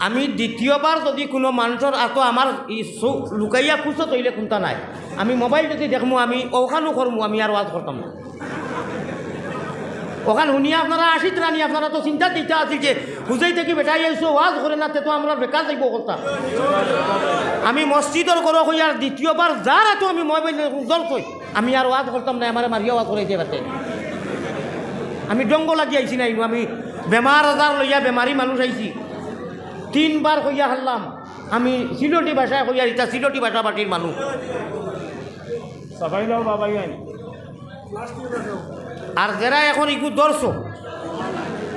আমি দ্বিতীয়বার যদি কোনো মানুষের আতো আমার ই চৌ- লুকাইয়া খুঁজো তৈলে কোনটা নাই। আমি মোবাইল যদি দেখমু, আমি ওখানো করমু আমি আর ওয়াজ করতাম না ওখান শুনিয়া আপনারা আসিত রানি আপনারা তো চিন্তা দিতে আছিল যে হুজাই থেকে বেটাই আইসো ওয়াজ করে না তে আমরা বেকার যাইব কথা আমি মসজিদর করো হই আর দ্বিতীয়বার যার তো আমি মোবাইল জল কই আমি আর ওয়াজ করতাম না আমার মারিয়া ওয়াজ করাইতে পারতে আমি ডঙ্গ লাগি আইছি নাই আমি বেমার আজার লইয়া বেমারি মানুষ আইছি। তিনবার কইয়া হারলাম। আমি সিলটি ভাষায় কইয়া ইটা সিলটি ভাষা পাটির মানুষ। আর যারা এখন ইকু দর্শক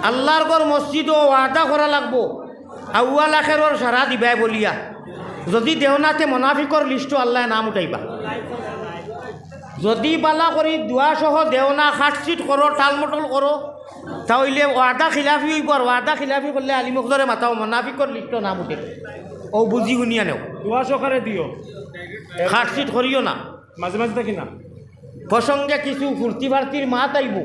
আল্লাহর গড় মসজিদও ওয়াদা করা লাগবো। আউয়াল আখেরর সারা দিবাই বলিয়া। যদি দেওনাতে মনাফিকর লিস্টও আল্লাহ নাম উঠাইবা। যদি বালা করি দোয়া সহ দেওনা খাটচিট করো টালমটল করো তাহলে ওয়াদা খিলাফি হইব আর ওয়াদা খিলাফি করলে আলিমুখদরে মাতাও মনাফিকর লিস্টও নাম উঠে ও বুঝি শুনিয়া নেও। দোয়া সকারে দিও। খাটচিট করিও না। মাঝে মাঝে থাকি না। প্রসঙ্গে কিছু ফুর্তি ফার্তির মাত আইব।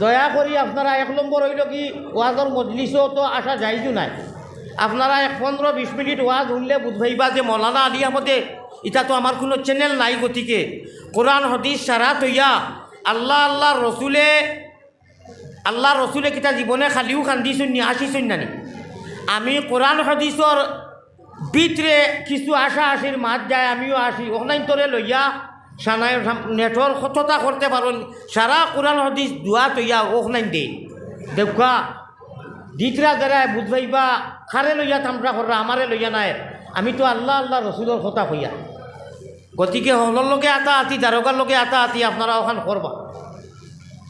দয়া করি আপনারা এক নম্বর হইল কি ওয়াজর মজলিসও তো আসা যাইজু নাই। আপনারা এক পনেরো বিশ মিনিট ওয়াজ শুনলে বুঝবাইবা যে মৌলানা আলী আহমদে এটা তো আমার কোনো চ্যানেল নাই গতিকে। কোরআন হদিস সারা তৈয়া। আল্লাহ আল্লাহ রসুলে আল্লাহ রসুলে কিতা জীবনে খালিও খান্দিছুন নি আসিছুন নানি। আমি কোরআন হদিসর ভিতরে কিছু আশা আসির মাত যায়, আমিও আসি ওখানে তোরে লইয়া সানায় নেটর সততা করতে পারেন সারা কোরআন হদিস দোয়া তৈয়া ওখানে দে দেখা দিতরা যারা বুঝবাইবা খারে লইয়া তামরা কররা আমারে লইয়া নাই। আমি তো আল্লাহ আল্লাহ রসুলের কথা কইয়া গতিকে হলর লগে আতা আতি দারোগার লগে আতা আতি, আপনারা ওখান করবা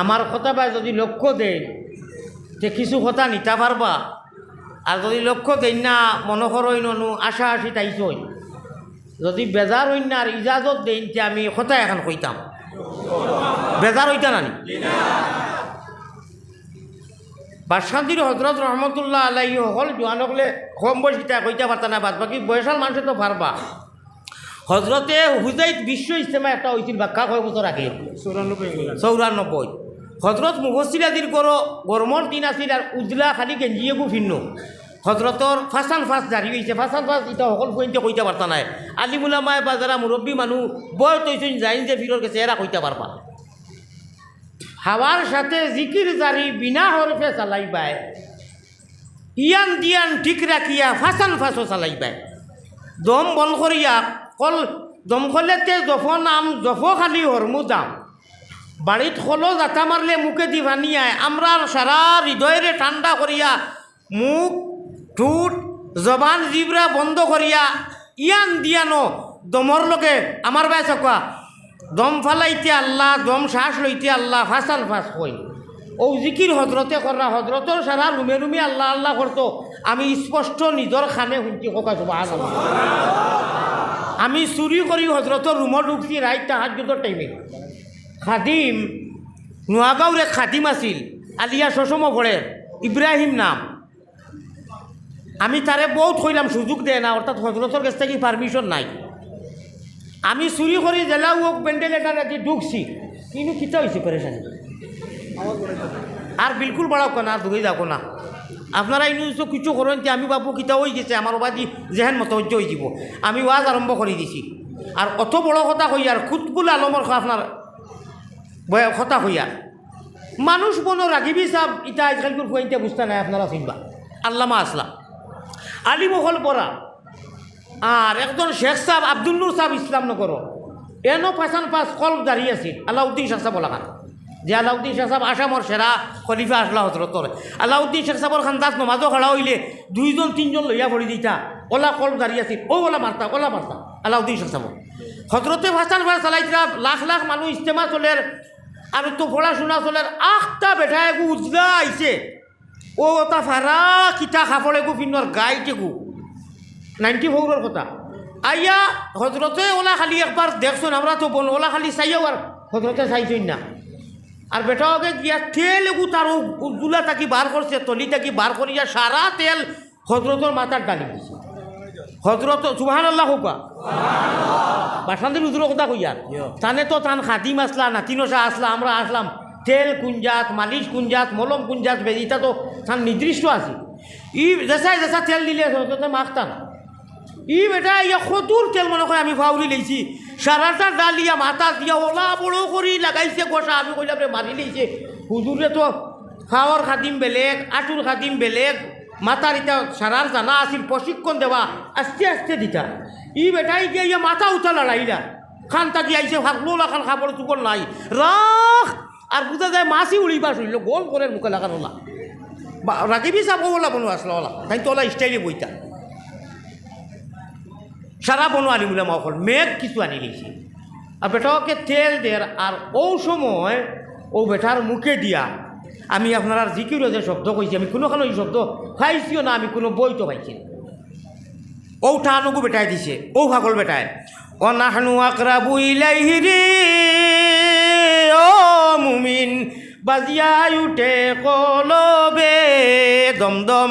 আমার কথা পায় যদি লক্ষ্য দেয় যে কিছু কথা নিতে পারবা আর যদি লক্ষ্য দেন না মনোহর হইন নু আশা আশি তাইছই। যদি বেজার হইন না আর ইজাজত দেন যে আমি কথা এখন কইতাম বেজার হইতা নানি বাসকান্তির হজরত রহমতুল্লাহ আলাই হল জোয়ান হলে কম বয়সিতা কইতে পারতা না বাদ বাকি বয়সাল মানুষে তো পারবা হজরতে হুজাইত বিশ্ব ইস্তেমা একটা হয়েছিল বাক্কা কয় বছর আগে। চৌরানব্বই চৌরানব্বই হজরত মুহসিরাদির করো গরমর দিন আছিল আর উজলা খালি গেঞ্জিয়ে গু ভিন্ন। হজরতর ফাঁসান ফাঁস জারি হয়েছে ফাঁসান ফাঁস এটা সকল পইন্টে কইতে পারতা নাই। আলিমুলামায় বা যারা মুরব্বী মানুষ বয় তৈছেন যাইন যে ফিরর গেছে এরা কইতে পারবা হাওয়ার সাথে জিকির জারি বিনা হরফে চালাইবাই। ইয়ান দিয়ান ঠিক রাখিয়া ফাঁসান ফাঁসও চালাইবাই। দম বল করিয়া কল দমকলেতে জফ নাম জফ খালি হরমু দাম। বাড়িত খলো জাতা মারলে মুখে দি ভানিয়ায় আমরা সারা হৃদয়রে ঠান্ডা করিয়া, মুখ, ঠুট, জবান জিবরা বন্ধ করিয়া, ইয়ান দিয়ানো দমর লগে। আমার বাই চকা দম ফালাইতে আল্লাহ, দম শ্বাস লইতে আল্লাহ ফাঁসান ফাঁস কই ও জিকির হজরতে করা হজরতর সারা রুমে রুমে আল্লাহ আল্লাহ করতো আমি স্পষ্ট নিজর খানে শুনছি ককা সুবাহ আমি চুরি কৰি হজরতৰ ৰুমত ঢুকছি তাহাত যুদ্ধৰ টাইমে খাদিম, নোয়াগাঁওৰে খাদিম আছিল, আলিয়া চচম ভৰের ইব্রাহিম নাম। আমি তারে বহুত কইলাম সুযোগ দেয় না অর্থাৎ হজরতর কাছ থেকে পারমিশন নাই। আমি চুরি করে জেলা ওক ভেন্টিলেটার রাখি ঢুকছি কিন্তু কিতা হয়েছে পরেশানি আর বিলকুল বাড়াও না আর দূরে যাও না। আপনারা এই কিছু করেন যে আমি বাবু কিতা হয়ে গেছে আমার বাদি যেহেন মতো হয়ে যাব। আমি ওয়াজ আরম্ভ করে দিছি। আর অত বড় কথা হইয়ার খুতবুল আলমর আপনার বয়- কথা হইয়ার মানুষ মনে রাখিবি সাহ ইটা আজকালকার ফুয়াইতে বুঝতে নাই, আপনারা চিনবা। আল্লামা আসলাম। আলিমহল পড়া। আর একজন শেখ সাহেব আব্দুল নূর সাহেব ইসলামনগর। এনো ফাঁসান ফাঁস কল দাঁড়িয়ে আছিল আলাউদ্দিন শেখ সাহেব লাগান যে আলাউদ্দিন শেখ সাহেব আসামর সেরা খলিফা আসলা হজরতর। আলাউদ্দিন শেখ সাহেবর খান্দাজ নমাজও খাড়া হইলে দুইজন, তিনজন লইয়া ভরি দিতা। ওলা কল দাঁড়িয়ে আছিল ও ওলা মারতা ওলা মারতা। আলাউদ্দিন শেখ সাহেব। হজরতে ফাঁসান ফাঁস চালাইছিলা লাখ লাখ মানুষ ইস্তেমা চলের আর তো পড়াশোনা চলের আখটা বেঠা একু উজলা আইছে। ও তা ফারা কিতা খাফড়ে গু পিন্নর গাইতে গু নাইনটি ফোরের কথা। আইয়া হজরতে ওলা খালি একবার দেখছুন আমরা তো বল ওলা খালি চাইও আর হজরতে চাইছই না। আর বেটাকে গিয়া তেল এগু তার উজ্জুলা তাকি বার করছে তলি তাকি বার করিয়া সারা তেল হজরতর মাথার ডালি দিছে। হজরত সুবাহান আল্লাহ হোকা বাসান্তির উজুর কথা কইয়ার তানে তো তান খাদিম আসলা নাতিনসা আসলা আমরা আসলাম। তেল কুঞ্জাত মালিশ কুঞ্জাত মলম কুঞ্জাত বেজিটা তো তান নির্দিষ্ট আছে। ই জেসাই জেসা তেল দিলে হজরতে মাখতাম ই বেটা ইয়া খতুর তেল মনে করে আমি ফাউরি লেছি। সারাটা ডালিয়া মাথা দিয়া ওলা বড় করি লাগাইছে গোসা আমি কইলাম রে মারি লেছে। হুজুরে তো খাওয়ার খাদিম বেলেগ আটুর খাদিম বেলেগ। মাথার ইটা সারার জানা আছিল প্রশিক্ষণ দেওয়া আস্তে আস্তে দিতা। ই বেটাই গিয়ে ইয়া মাথা উঠা লড়াইলা খান তাকি আইছে ভাগলো খান খাবার চুপর নাই। রাখ! আর বুঝা যায় মাছি উড়িবা শুইল, গোল করে মুখে লাগানো না রাতিবি চাব ওলা বনোয়া আসলো, ওলা। তাই তো ওলা স্টাইলে বইতা। সারা বনো আনি বলে মকল মেঘ কিছু আনি লিছি আর বেটাকে তেল দের আর ও সময় ও বেটার মুখে দিয়া, আমি আপনার জিকির যে শব্দ কইছি, আমি কোনোখানে এই শব্দ খাইছিও না, আমি কোনো বই তো পাইছি না। ও টানুকু বেটাই দিছে, ও ভাগল বেটায়। অনাহনু আকরাবু ইলাইহি রে, ও মুমিন বাজিয়াই উঠে কলবে দমদম।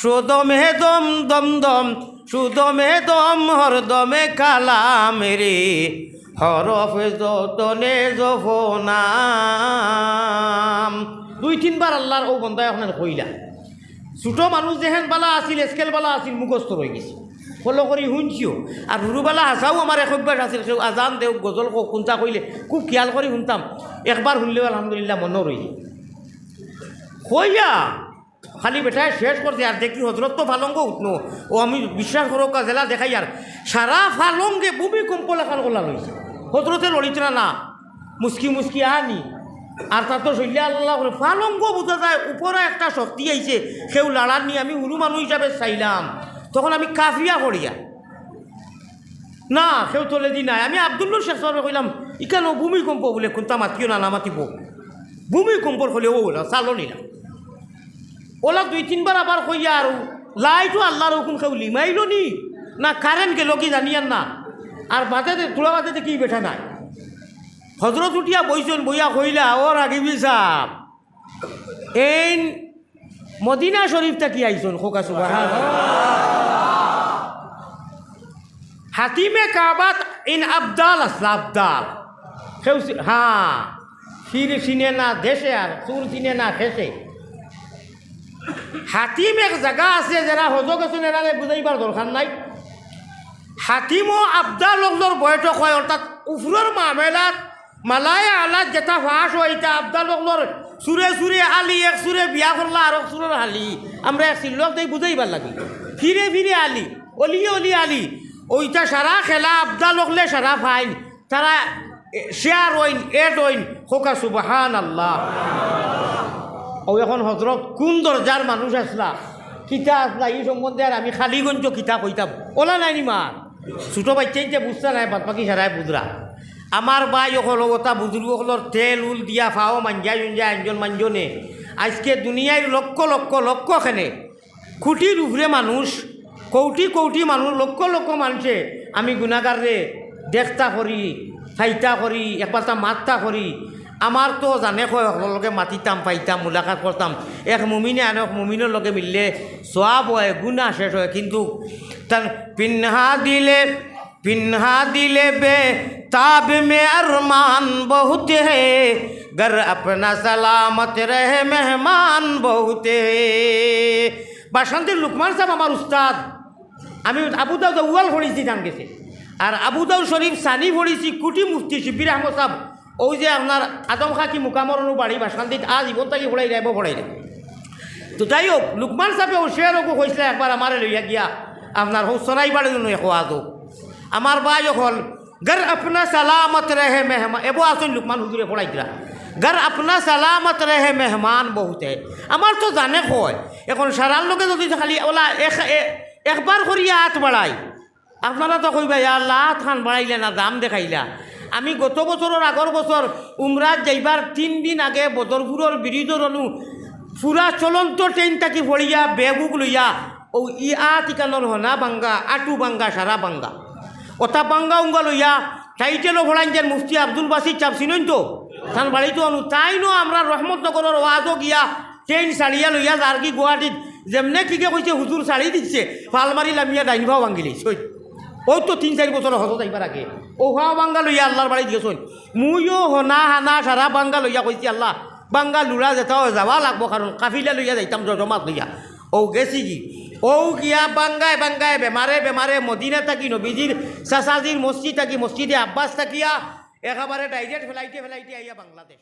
সুদমে দম দম দম সুদমে দম, হরদমে কালাম রে। হরফ যতনে জফনাম। দুই তিনবার আল্লাহর ও বন্ধায় আপনার কইলা ছোট মানুষ যেহেন বালা আছিল, স্কেল বালা আছিল, মুখস্থ রয়ে গেছে। ফলো করি শুনছিও। আর হুরুবালা হাসাও আমার এক অভ্যাস আছিল, সেও আজান দেও গজল কোনটা কইলে খুব খেয়াল করে শুনতাম। একবার শুনলেও আলহামদুলিল্লাহ মনে রইছে হইয়া খালি বেটায় শেষ করছে আর দেখি হজরত তো ফালঙ্গ উঠনো ও আমি বিশ্বাস করো জেলা দেখাই আর সারা ফালঙ্গে ভূমিকম্প লেখার গোলা রয়েছে হজরতে লড়িত না না মুস্কি মুসকি আনি। আর তার তো শৈল্য আল্লাহ করে ফালঙ্গ বোঝা যায় উপরে একটা শক্তি আইছে সেও লাড়ার নিয়ে আমি উরু মানুষ হিসাবে চাইলাম। তখন আমি কাফিয়া করিয়া না, সেও চলে দি নাই। আমি আবদুল্লুর শেষ সরবে কইলাম, ইকান ভূমিকম্প বলে কোনটা মাতিও না না মাতিব ভূমিকম্পর হলে ও ওলা চালো নিলাম ওলা দুই, তিনবার আবার কইয়া আর, লাইটও আল্লাহর হুকুম, কেউ লিমাইল নি? না কারেন্ট গেল কি জানিয়ান না? আর বাদে তোলা বাদে কি বেঠা নাই? হজরত উঠিয়া বইছেন, বইয়া কইলা, ও রাগিবি সাহ এই মদিনা শরীফটা কি আইসন? খোকা সুবাহ হাতিমে কাবাত ইন আবদাল আসলা আবদাল। হ্যাঁ। ফির চিনে না, দেশে আর চুর চিনে না খেসে হাতিম এক জায়গা আছে যারা হজ গেছেন এরা বুঝাইবার দরকার নাই। হাতিম ও আবদা লগলোর বয়সক হয় অর্থাৎ উফরের মামেলাত মালায় আলাদ যেটা ফাঁস হয় এটা আবদা লগলোর সুরে সুরে আলি, এক সুরে বিয়া করলা, আর সুরের আলি। আমরা এক সিল্লক দেই বুঝাইবার লাগি। ফিরে ফিরে আলি, অলি অলি, আলি। ওইটা সারা খেলা আবদা লগলে সারা ফাইন। তারা শেয়ার ওইন এড ওইন হোকা সুবাহান আল্লাহ ও এখন হজরত কোন দরজার মানুষ আসলা? কিতা আসলা? এই সম্বন্ধে আর আমি খালিগঞ্জ কিতা কইতাম ওলা নাই নি মার ছোটো বাচ্চাই যে বুঝতা নাই বাদ বাকি সারাই বুঝরা। আমার বাই অকল ওটা বুজুর্গ হলর তেল, উল দিয়া ফাও, মাঞ্জা জুঞ্জা, আঞ্জন মাঞ্জনে। আজকে দুনিয়ার লক্ষ লক্ষ লক্ষ খেনে। খুঁটির উপরে মানুষ, কৌটি কৌটি মানুষ লক্ষ লক্ষ মানুষে আমি গুণাগার দেখতা করি ফাইতা করি একপাতা মাত্তা করি আমার তো জানে কয় মাতিতাম, পাইতাম, মুলাকাত করতাম এক মুমিনে আন, এক মুমিনের লগে মিললে সব হয় গুণা শেষ হয়। কিন্তু তার পিন্হা দিলে পিন্হা দিলে বে ताब में अरमान बहुत है घर अपना सलामत रहे मेहमान बहुत है বাসন্তীর লুকমান সাহেব আমার উস্তাদ আমি আবু দাউদ উয়াল পড়েছি জান গেছে আর আবু দাউদ শরীফ সানি পড়েছি কুটি মুফতি শিবির আহমদ সাহেব ওই যে আপনার আদম খাকি মুকামর অনু বাড়ি বাসন্তীত আজ ইবন তাকি পড়াই যাইব পড়াই যাবে তো যাই হোক লুকমান সাহেবে ও শেয়ারকো কইসলে একবার আমার লইয়া গিয়া আপনার হো সরাই বাড়ি নয় আজও আমার বা যখন, গর আপনা সালামত রহে মেহমান এবো আসুন লুকমান হুজুরে পড়াই দিলা। গর আপনা সালামত রহে মেহমান বহুতে। আমার তো জানে কয়, এখন সারাল লোকে যদি খালি, ওলা এক একবার করিয়া হাত বাড়াই। আপনারা তো কইবা আল্লাহ, হাত খান বাড়াইলা না, দাম দেখাইলা। আমি গত বছরের আগর বছর উমরাত যাইবার তিন দিন আগে বদরপুরের ব্রিজর রলু পুরা চলন্ত ট্রেন থাকি ভরিয়া বেগুক লইয়া ও ই আ টিকানোর হনা বাঙ্গা আটু বাঙ্গা সারা বাঙ্গা ওটা বাঙ্গা উঙ্গা লইয়া টাইটেলও ভরাইন যেন মুফতি আব্দুল বাসির চাপ চিনইন তো? তান বাড়িতে অনু তাই নো আমরা রহমতনগরের ওয়াজও গিয়া ট্রেন সারিয়া লইয়া যার কি গুয়াহাটিত যেমনে কিকে কইছে হুজুর সারি দিচ্ছে ফালমারি লামিয়া ডাইন ভাও ভাঙ্গিলি সই ওই তো তিন চারি বছর হত যাইবার আগে। ও হাও বাঙ্গা লইয়া আল্লাহর বাড়ি দিয়েছন মুইও হনা হানা সারা বাঙ্গা লইয়া কইছি, আল্লাহ, বাঙ্গা লুড়া যেতাও যাওয়া লাগবো, কারণ কাফিলা লইয়া যাইতাম জজমাত লইয়া। ও গেছি কি? ও গিয়া বাঙ্গায় বাঙ্গায় বেমারে বেমারে মদিনা থাকি নবীজির সাসাজির মসজিদ থাকি মসজিদে আব্বাস থাকিয়া একেবারে ডাইরেক্ট ফেলাইতে ফেলাইতে আইয়া বাংলাদেশ